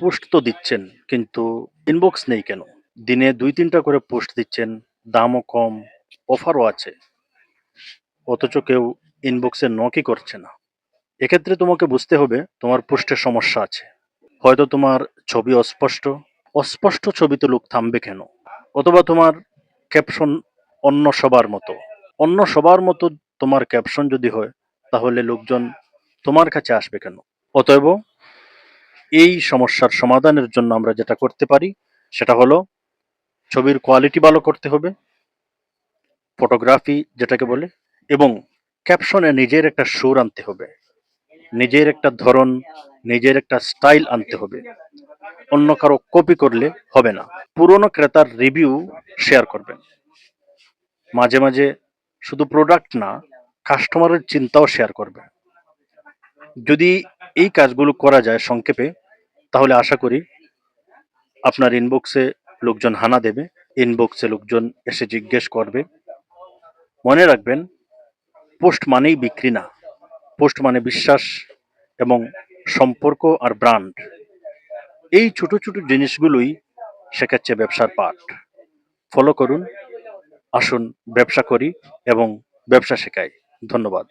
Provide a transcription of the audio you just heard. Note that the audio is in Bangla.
পোস্ট তো দিচ্ছেন, কিন্তু ইনবক্স নেই কেন? দিনে দুই তিনটা করে পোস্ট দিচ্ছেন, দামও কম, অফারও আছে। অথচ কেউ ইনবক্সে নকই করছে না। এক্ষেত্রে তোমাকে বুঝতে হবে, তোমার পোস্টের সমস্যা আছে। হয়তো তোমার ছবি অস্পষ্ট অস্পষ্ট ছবিতে লোক থামবে কেন? অথবা তোমার ক্যাপশন অন্য সবার মতো। অন্য সবার মতো তোমার ক্যাপশন যদি হয়, তাহলে লোকজন তোমার কাছে আসবে কেন? অতএব এই সমস্যার সমাধানের জন্য আমরা যেটা করতে পারি, সেটা হলো ছবির কোয়ালিটি ভালো করতে হবে ফটোগ্রাফি যেটাকে বলে, এবং ক্যাপশনে নিজের একটা সুর আনতে হবে, নিজের একটা ধরন, নিজের একটা স্টাইল আনতে হবে। অন্য কারও কপি করলে হবে না। পুরনো ক্রেতার রিভিউ শেয়ার করবেন। মাঝে মাঝে শুধু প্রোডাক্ট না কাস্টমারের চিন্তাও শেয়ার করবেন। যদি এই কাজগুলো করা যায় সংক্ষেপে তাহলে আশা করি আপনার ইনবক্সে লোকজন হানা দেবে ইনবক্সে লোকজন এসে জিজ্ঞেস করবে। মনে রাখবেন, পোস্ট মানেই বিক্রি না। পোস্ট মানে বিশ্বাস এবং সম্পর্ক আর ব্র্যান্ড এই ছোট ছোট জিনিসগুলোই শেখাচ্ছে ব্যবসার পাঠ ফলো করুন, আসুন, ব্যবসা করি এবং ব্যবসা শেখাই। ধন্যবাদ।